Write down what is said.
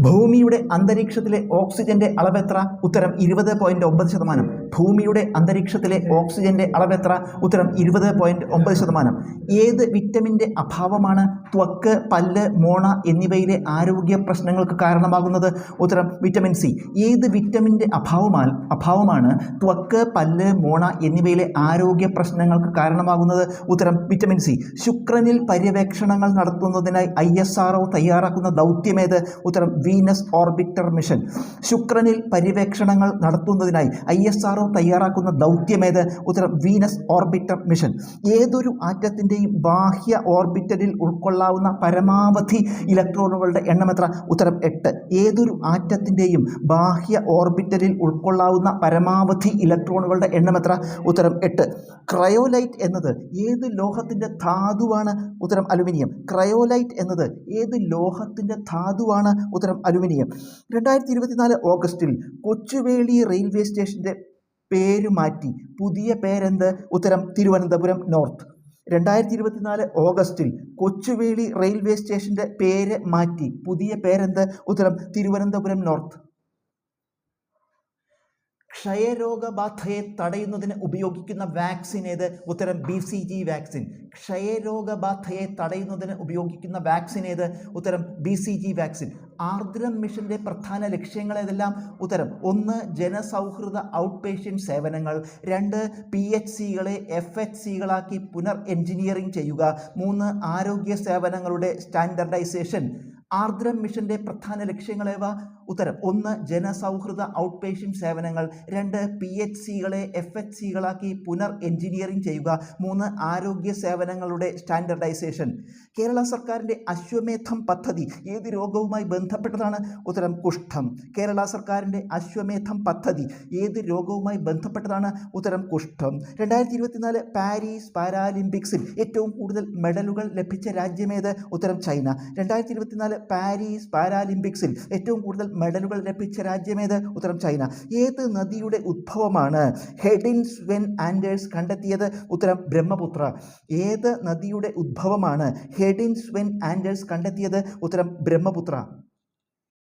ഭൂമിയുടെ അന്തരീക്ഷത്തിലെ ഓക്സിജന്റെ അളവെത്ര ഉത്തരം ഇരുപത് പോയിന്റ് ഒമ്പത് ശതമാനം. ഭൂമിയുടെ അന്തരീക്ഷത്തിലെ ഓക്സിജന്റെ അളവെത്ര ഉത്തരം ഇരുപത് പോയിന്റ് ഒമ്പത് ശതമാനം. ഏത് വിറ്റമിന്റെ അഭാവമാണ് ത്വക്ക് പല്ല് മോണ എന്നിവയിലെ ആരോഗ്യ പ്രശ്നങ്ങൾക്ക് കാരണമാകുന്നത്? ഉത്തരം വിറ്റമിൻ സി. ഏത് വിറ്റമിന്റെ അഭാവമാൽ അഭാവമാണ് ത്വക്ക് പല്ല് മോണ എന്നിവയിലെ ആരോഗ്യ പ്രശ്നങ്ങൾക്ക് കാരണമാകുന്നത്? ഉത്തരം വിറ്റമിൻ സി. ശുക്രനിൽ പര്യവേക്ഷണങ്ങൾ നടത്തുന്നതിനായി ഐ എസ് ആർ തയ്യാറാക്കുന്ന ദൗത്യമേത്? ഉത്തരം വീനസ് ഓർബിറ്റർ മിഷൻ. ശുക്രനിൽ പര്യവേക്ഷണങ്ങൾ നടത്തുന്നതിനായി ഐ എസ് ആർ തയ്യാറാക്കുന്ന ദൗത്യമേത് ഉത്തരം വീനസ് ഓർബിറ്റർ മിഷൻ. ഏതൊരു ആറ്റത്തിന്റെയും ബാഹ്യ ഓർബിറ്റലിൽ ഉൾക്കൊള്ളാവുന്ന പരമാവധി ഇലക്ട്രോണുകളുടെ എണ്ണം എത്ര? ഉത്തരം എട്ട്. ഏതൊരു ആറ്റത്തിന്റെയും ബാഹ്യ ഓർബിറ്റലിൽ ഉൾക്കൊള്ളാവുന്ന പരമാവധി ഇലക്ട്രോണുകളുടെ എണ്ണം എത്ര? ഉത്തരം എട്ട്. ക്രയോലൈറ്റ് എന്നത് ഏത് ലോഹത്തിന്റെ ധാതുവാണ്? ഉത്തരം അലുമിനിയം. ക്രയോലൈറ്റ് എന്നത് ഏത് ലോഹത്തിന്റെ ധാതുവാണ്? ഉത്തരം അലുമിനിയം. രണ്ടായിരത്തി ഇരുപത്തിനാല് ഓഗസ്റ്റിൽ കൊച്ചുവേളി റെയിൽവേ സ്റ്റേഷന്റെ പേര് മാറ്റി. പുതിയ പേരെന്ത്? ഉത്തരം തിരുവനന്തപുരം നോർത്ത്. രണ്ടായിരത്തി ഇരുപത്തിനാല് ഓഗസ്റ്റിൽ കൊച്ചുവേളി റെയിൽവേ സ്റ്റേഷന്റെ പേര് മാറ്റി. പുതിയ പേരെന്ത്? ഉത്തരം തിരുവനന്തപുരം നോർത്ത്. ക്ഷയരോഗബാധയെ തടയുന്നതിന് ഉപയോഗിക്കുന്ന വാക്സിൻ ഏത്? ഉത്തരം ബി സി ജി വാക്സിൻ. ക്ഷയരോഗബാധയെ തടയുന്നതിന് ഉപയോഗിക്കുന്ന വാക്സിൻ ഏത്? ഉത്തരം B C G vaccine. Ardram മിഷന്റെ പ്രധാന ലക്ഷ്യങ്ങൾ ഏതെല്ലാം ഉത്തരം ഒന്ന് ജനസൗഹൃദ ഔട്ട് പേഷ്യന്റ് സേവനങ്ങൾ. രണ്ട് പി എച്ച് സികളെ എഫ് എച്ച് സികളാക്കി പുനർ എഞ്ചിനീയറിംഗ് ചെയ്യുക. മൂന്ന് ആരോഗ്യ സേവനങ്ങളുടെ സ്റ്റാൻഡർഡൈസേഷൻ. ആർദ്രം മിഷന്റെ പ്രധാന ലക്ഷ്യങ്ങളേവ? ഉത്തരം ഒന്ന് ജനസൗഹൃദ ഔട്ട് പേഷ്യന്റ് സേവനങ്ങൾ. രണ്ട് പി എച്ച് സികളെ എഫ് എച്ച് സികളാക്കി പുനർ എഞ്ചിനീയറിംഗ് ചെയ്യുക. മൂന്ന് ആരോഗ്യ സേവനങ്ങളുടെ സ്റ്റാൻഡർഡൈസേഷൻ. കേരള സർക്കാരിന്റെ അശ്വമേധം പദ്ധതി ഏത് രോഗവുമായി ബന്ധപ്പെട്ടതാണ്? ഉത്തരം കുഷ്ഠം. കേരള സർക്കാരിന്റെ അശ്വമേധം പദ്ധതി ഏത് രോഗവുമായി ബന്ധപ്പെട്ടതാണ്? ഉത്തരം കുഷ്ഠം. രണ്ടായിരത്തി ഇരുപത്തിനാല് പാരീസ് പാരാലിമ്പിക്സിൽ ഏറ്റവും കൂടുതൽ മെഡലുകൾ ലഭിച്ച രാജ്യമേത്? ഉത്തരം ചൈന. രണ്ടായിരത്തി ഇരുപത്തിനാല് പാരീസ് പാരാലിമ്പിക്സിൽ ഏറ്റവും കൂടുതൽ മെഡലുകൾ ലഭിച്ച രാജ്യമേത്? ഉത്തരം ചൈന. ഏത് നദിയുടെ ഉത്ഭവമാണ് ഹെഡിൻസ് വെൻ ആൻഡേഴ്സ് കണ്ടെത്തിയത്? ഉത്തരം ബ്രഹ്മപുത്ര. ഏത് നദിയുടെ ഉത്ഭവമാണ് ഹെഡിൻസ് വെൻ ആൻഡേഴ്സ് കണ്ടെത്തിയത്? ഉത്തരം ബ്രഹ്മപുത്ര.